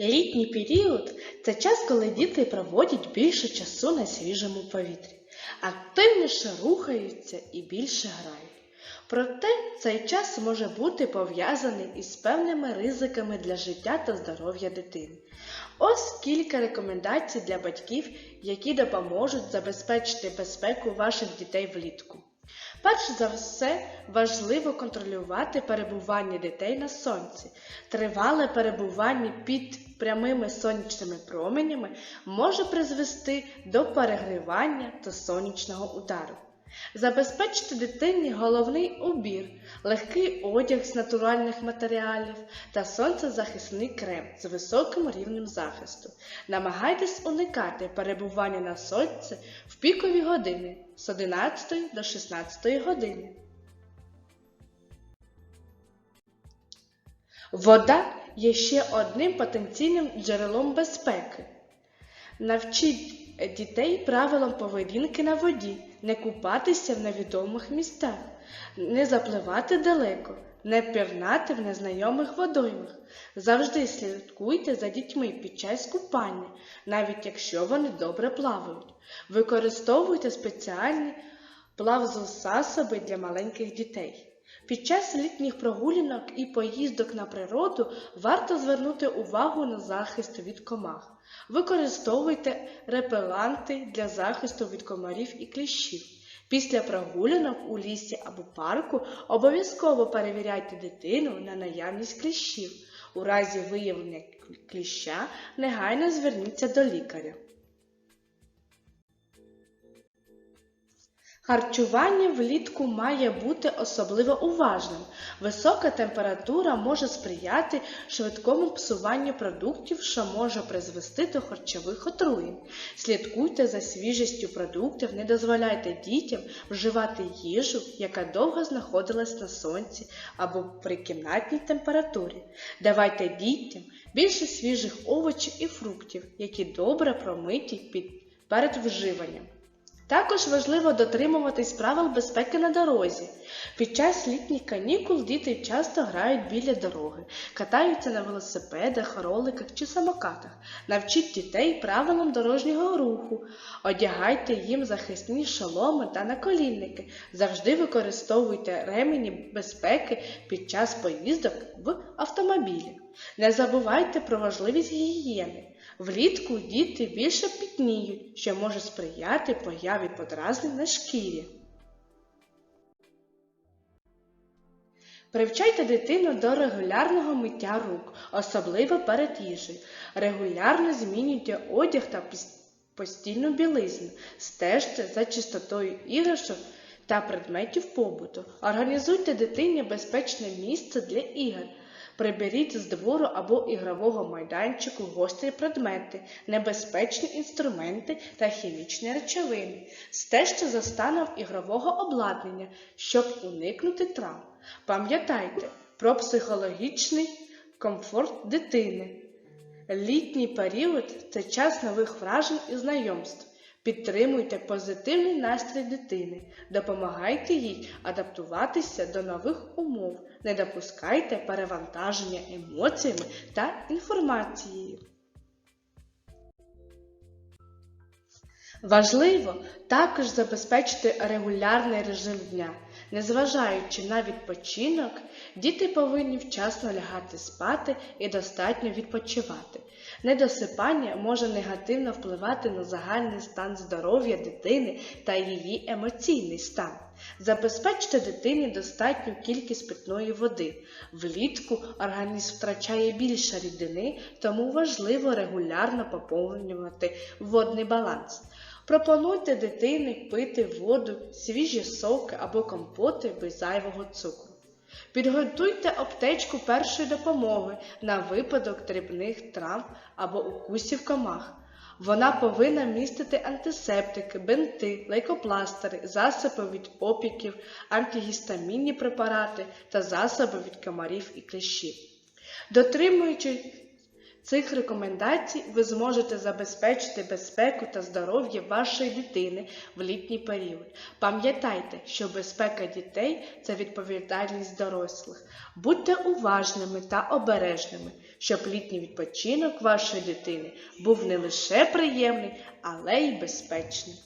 Літній період це час, коли діти проводять більше часу на свіжому повітрі, активніше рухаються і більше грають. Проте цей час може бути пов'язаний із певними ризиками для життя та здоров'я дитини. Ось кілька рекомендацій для батьків, які допоможуть забезпечити безпеку ваших дітей влітку. Перш за все, важливо контролювати перебування дітей на сонці. Тривале перебування під прямими сонячними променями може призвести до перегрівання та сонячного удару. Забезпечте дитині головний убір, легкий одяг з натуральних матеріалів та сонцезахисний крем з високим рівнем захисту. Намагайтесь уникати перебування на сонці в пікові години з 11 до 16 години. Вода є ще одним потенційним джерелом безпеки. Навчіть дітей правилам поведінки на воді, не купатися в невідомих місцях, не запливати далеко, не пірнати в незнайомих водоймах. Завжди слідкуйте за дітьми під час купання, навіть якщо вони добре плавають. Використовуйте спеціальні плавзасоби для маленьких дітей. Під час літніх прогулянок і поїздок на природу варто звернути увагу на захист від комах. Використовуйте репеланти для захисту від комарів і кліщів. Після прогулянок у лісі або парку обов'язково перевіряйте дитину на наявність кліщів. У разі виявлення кліща негайно зверніться до лікаря. Харчування влітку має бути особливо уважним. Висока температура може сприяти швидкому псуванню продуктів, що може призвести до харчових отруєнь. Слідкуйте за свіжістю продуктів, не дозволяйте дітям вживати їжу, яка довго знаходилась на сонці або при кімнатній температурі. Давайте дітям більше свіжих овочів і фруктів, які добре промиті під, перед вживанням. Також важливо дотримуватись правил безпеки на дорозі. Під час літніх канікул діти часто грають біля дороги, катаються на велосипедах, роликах чи самокатах. Навчіть дітей правилам дорожнього руху, одягайте їм захисні шоломи та наколінники. Завжди використовуйте ремені безпеки під час поїздок в автомобілі. Не забувайте про важливість гігієни. Влітку діти більше пітніють, що може сприяти появі подразнень на шкірі. Привчайте дитину до регулярного миття рук, особливо перед їжею. Регулярно змінюйте одяг та постільну білизну, стежте за чистотою іграшок та предметів побуту. Організуйте дитині безпечне місце для ігор. Приберіть з двору або ігрового майданчику гострі предмети, небезпечні інструменти та хімічні речовини. Стежте за станом ігрового обладнання, щоб уникнути травм. Пам'ятайте про психологічний комфорт дитини. Літній період це час нових вражень і знайомств. Підтримуйте позитивний настрій дитини, допомагайте їй адаптуватися до нових умов, не допускайте перевантаження емоціями та інформацією. Важливо також забезпечити регулярний режим дня. Незважаючи на відпочинок, діти повинні вчасно лягати спати і достатньо відпочивати. Недосипання може негативно впливати на загальний стан здоров'я дитини та її емоційний стан. Забезпечте дитині достатню кількість питної води. Влітку організм втрачає більше рідини, тому важливо регулярно поповнювати водний баланс. Пропонуйте дитині пити воду, свіжі соки або компоти без зайвого цукру. Підготуйте аптечку першої допомоги на випадок дрібних травм або укусів комах. Вона повинна містити антисептики, бинти, лейкопластери, засоби від опіків, антигістамінні препарати та засоби від комарів і кліщів. Дотримуючи цих рекомендацій, ви зможете забезпечити безпеку та здоров'я вашої дитини в літній період. Пам'ятайте, що безпека дітей це відповідальність дорослих. Будьте уважними та обережними, щоб літній відпочинок вашої дитини був не лише приємний, але й безпечний.